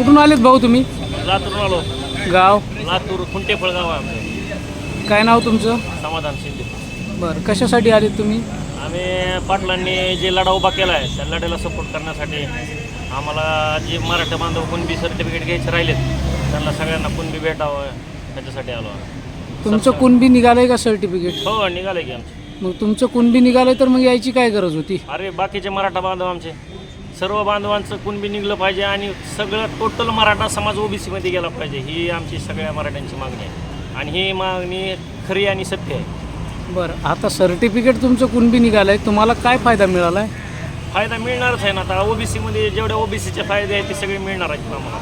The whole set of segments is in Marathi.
कुठून आलेत भाऊ तुम्ही? लातूरून आलो. गाव? लातूर खुंटेफळ गाव आहे आमचं. काय नाव तुमचं? समाधान शिंदे. बरं कशासाठी आलेत तुम्ही? आम्ही पाटलांनी जे लढा उभा केला आहे त्या लढ्याला सपोर्ट करण्यासाठी आम्हाला जे मराठा बांधव कुणबी सर्टिफिकेट घ्यायचे राहिलेत त्यांना सगळ्यांना कुणबी भेटावं त्याच्यासाठी आलो आम्ही. तुमचं कुणबी निघालंय का सर्टिफिकेट हो निघाले की आमचे. मग तुमचं कुणबी निघालंय तर मग यायची काय गरज होती? अरे बाकीचे मराठा बांधव आमचे. सर्व बांधवांचं कुणबी निघलं पाहिजे आणि सगळं टोटल मराठा समाज ओबीसीमध्ये गेला पाहिजे ही आमची सगळ्या मराठ्यांची मागणी आहे. आणि ही मागणी खरी आणि सत्य आहे. बरं आता सर्टिफिकेट तुमचं कुणबी निघालंय तुम्हाला काय फायदा मिळाला आहे फायदा मिळणारच आहे ना आता ओबीसीमध्ये जेवढे ओबीसीचे फायदे आहेत ते सगळे मिळणार आहेत आम्हाला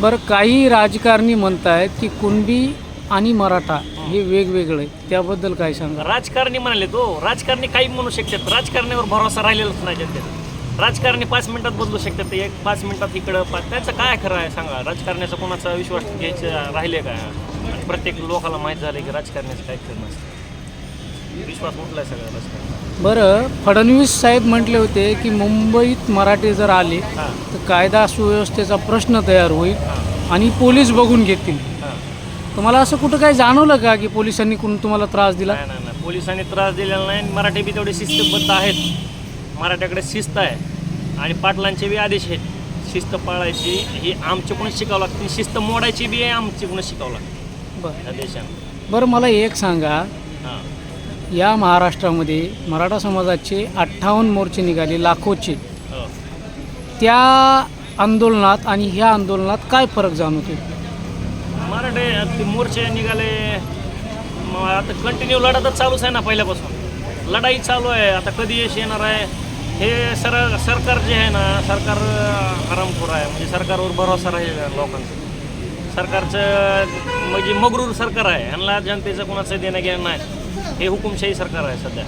बरं काही राजकारणी म्हणतायत की कुणबी आणि मराठा हे वेगवेगळे आहे. त्याबद्दल काय सांगा राजकारणी म्हणाले तो राजकारणी काही म्हणू शकतात. राजकारणावर भरोसा राहिलेलाच नाही जनतेचा. राजकारणी पाच मिनिटात बदलू शकतात ते एक पाच मिनिटात इकडं पाच त्याचं काय खरं आहे सांगा? राजकारण्याचा कोणाचा विश्वास घ्यायचं राहिले काय प्रत्येक लोकाला माहीत झालं की राजकारण्याचं काय खरं नसतं. विश्वास उठलाय सगळा राजकारण बरं फडणवीस साहेब म्हटले होते की मुंबईत मराठे जर आले तर कायदा सुव्यवस्थेचा प्रश्न तयार होईल आणि पोलीस बघून घेतील. तुम्हाला असं कुठं काही जाणवलं का की पोलिसांनी कोण तुम्हाला त्रास दिला? नाही नाही नाही. पोलिसांनी त्रास दिलेला नाही मराठी बी तेवढे शिस्तबद्ध आहेत. मराठ्याकडे शिस्त आहे. आणि पाटलांचे बी आदेश आहेत. शिस्त पाळायची ही आमच्याकडून शिकावं लागते. शिस्त मोडायची बी आहे आमच्याकडून शिकावं लागते. बरं. या देशात बरं मला एक सांगा. हां. या महाराष्ट्रामध्ये मराठा समाजाचे अठ्ठावन्न मोर्चे निघाले लाखोचे. हो. त्या आंदोलनात आणि ह्या आंदोलनात काय फरक जाणवतो मराठे ते मोर्चे निघाले. मग आता कंटिन्यू लढा चालूच आहे ना पहिल्यापासून. लढाई चालू आहे. आता कधी यश येणार आहे? हे सर सरकार जे आहे ना सरकार आरामखोर आहे. म्हणजे सरकारवर भरोसा राहील लोकांचा. सरकारचं म्हणजे मगरूर सरकार आहे. ह्यांना जनतेचं कोणाचं देणं घेणं नाही. हे हुकुमशाही सरकार आहे सध्या.